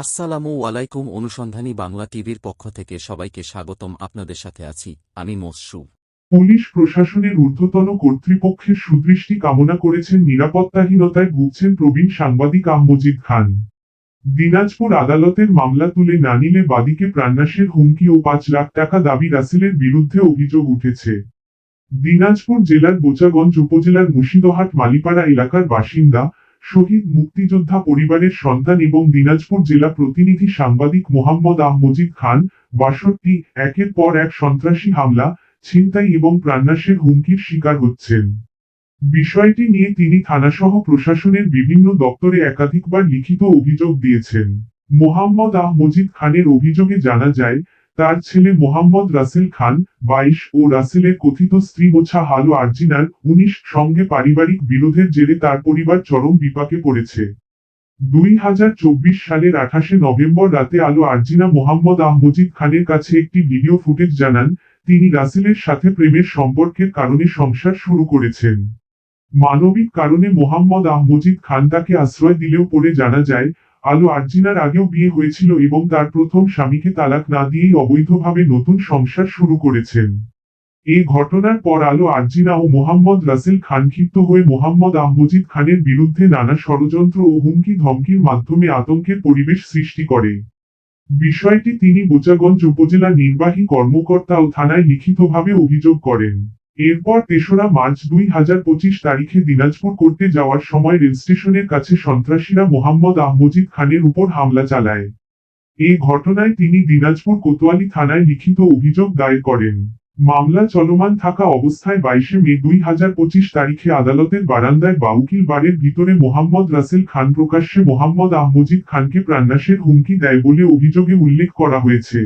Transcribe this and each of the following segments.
আসসালামু আলাইকুম অনুসন্ধানী বাংলা টিভির পক্ষ থেকে সবাইকে স্বাগতম, আপনাদের সাথে আছি আমি মসরু। পুলিশ প্রশাসনের ঊর্ধ্বতন কর্তৃপক্ষের সুদৃষ্টি কামনা করেছেন নিরাপত্তাহীনতায় ভুগছেন প্রবীণ সাংবাদিক আহমজিদ খান। দিনাজপুর আদালতের মামলা তুলে না নিলে বাদীকে প্রাণনাশের হুমকি ও পাঁচ লাখ টাকা দাবি রাসেলের বিরুদ্ধে অভিযোগ উঠেছে। দিনাজপুর জেলার বোচাগঞ্জ উপজেলার মুর্শিদহাট মালিপাড়া এলাকার বাসিন্দা শহীদ মুক্তিযোদ্ধা পরিবারের সন্তান এবং দিনাজপুর জেলা প্রতিনিধি সাংবাদিক মোহাম্মদ আহমজিদ খান, বাষট্টি, একের পর এক সন্ত্রাসী হামলা, ছিনতাই এবং প্রাণনাশের হুমকির শিকার হচ্ছেন। বিষয়টি নিয়ে তিনি থানাসহ প্রশাসনের বিভিন্ন দপ্তরে একাধিকবার লিখিত অভিযোগ দিয়েছেন। মোহাম্মদ আহমজিদ খানের অভিযোগে জানা যায় তার ছেলে মোহাম্মদ রাসেল খান, বাইশ, ও রাসেলের কথিত স্ত্রী মোছা হালো আর্জিনার উনিশ সঙ্গে পারিবারিক বিরোধের জেরে তার পরিবার চরম বিপাকে পড়েছে। দুই হাজার চব্বিশ সালের আঠাশে নভেম্বর রাতে আলো আর্জিনা মোহাম্মদ আহমজিদ খানের কাছে একটি ভিডিও ফুটেজ জানান, তিনি রাসেলের সাথে প্রেমের সম্পর্কের কারণে সংসার শুরু করেছেন। মানবিক কারণে মোহাম্মদ আহমজিদ খান তাকে আশ্রয় দিলেও পরে জানা যায় আলো আর্জিনার আগেও বিয়ে হয়েছিল এবং তার প্রথম স্বামীকে তালাক না দিয়েই অবৈধভাবে নতুন সংসার শুরু করেছেন। এই ঘটনার পর আলো আর্জিনা ও মোহাম্মদ রাসেল খান ক্ষিপ্ত হয়ে মোহাম্মদ আহমজিদ খানের বিরুদ্ধে নানা ষড়যন্ত্র ও হুমকি ধমকির মাধ্যমে আতঙ্কের পরিবেশ সৃষ্টি করে। বিষয়টি তিনি বোচাগঞ্জ উপজেলা নির্বাহী কর্মকর্তা ও থানায় লিখিতভাবে অভিযোগ করেন। এরপর তেসরা মার্চ দুই হাজার পঁচিশ তারিখে দিনাজপুর করতে যাওয়ার সময় রেল স্টেশনের কাছে সন্ত্রাসীরা মোহাম্মদ আহমজিদ খানের উপর হামলা চালায়। এই ঘটনায় তিনি দিনাজপুর কোতোয়ালি থানায় লিখিত অভিযোগ দায়ের করেন। মামলা চলমান থাকা অবস্থায় বাইশে মে দুই হাজার পঁচিশ তারিখে আদালতের বারান্দায় বাউকিল বারের ভিতরে মোহাম্মদ রাসেল খান প্রকাশ্যে মোহাম্মদ আহমজিদ খানকে প্রাণনাশের হুমকি দেয় বলে অভিযোগে উল্লেখ করা হয়েছে।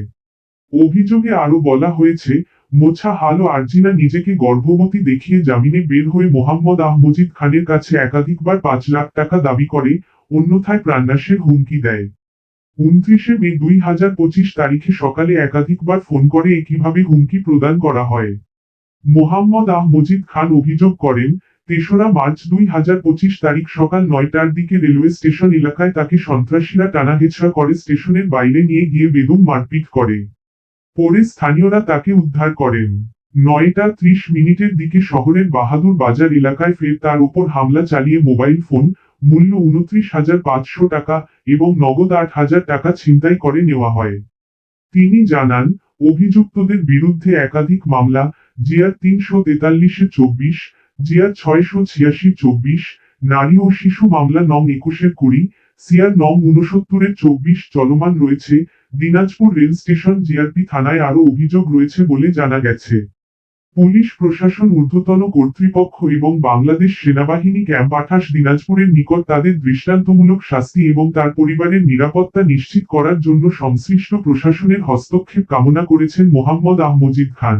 অভিযোগে আরও বলা হয়েছে মোছা হাল আর্জিনা নিজেকে গর্ভবতী দেখিয়ে জামিনে বের হয়ে মোহাম্মদ আহমজিদ খানের কাছে একাধিকবার পাঁচ লাখ টাকা দাবি করে, অন্যথায় প্রাণনাশের হুমকি দেয়। উনত্রিশে মে দুই হাজার পঁচিশ তারিখে সকালে একাধিকবার ফোন করে একইভাবে হুমকি প্রদান করা হয়। মোহাম্মদ আহমজিদ খান অভিযোগ করেন, তেসরা মার্চ দুই হাজার পঁচিশ তারিখ সকাল নয়টার দিকে রেলওয়ে স্টেশন এলাকায় তাকে সন্ত্রাসীরা টানাহেচড়া করে স্টেশনের বাইরে নিয়ে গিয়ে বেদম মারপিট করে। পরে স্থানীয়রা তাকে উদ্ধার করেন। নয়টা ত্রিশ মিনিটের দিকে শহরের বাহাদুর বাজার এলাকায় ফের তার উপর হামলা চালিয়ে মোবাইল ফোন, মূল্য উনত্রিশ হাজার পাঁচশো টাকা এবং নগদ আট হাজার টাকা ছিনতাই করে নেওয়া হয়। তিনি জানান, অভিযুক্তদের বিরুদ্ধে একাধিক মামলা, জিয়ার তিনশো তেতাল্লিশে চব্বিশ, জিয়ার ছয়শো ছিয়াশি চব্বিশ, নারী ও শিশু মামলা নং একুশের কুড়ি সিয়ার নং উনসত্তরের চব্বিশ চলমান রয়েছে। দিনাজপুর রেল স্টেশন জিআরপি থানায় আরও অভিযোগ রয়েছে বলে জানা গেছে। পুলিশ, প্রশাসন, ঊর্ধ্বতন কর্তৃপক্ষ এবং বাংলাদেশ সেনাবাহিনী ক্যাম্প আঠাশ দিনাজপুরের নিকট তাদের দৃষ্টান্তমূলক শাস্তি এবং তার পরিবারের নিরাপত্তা নিশ্চিত করার জন্য সংশ্লিষ্ট প্রশাসনের হস্তক্ষেপ কামনা করেছেন মোহাম্মদ আহমজিদ খান।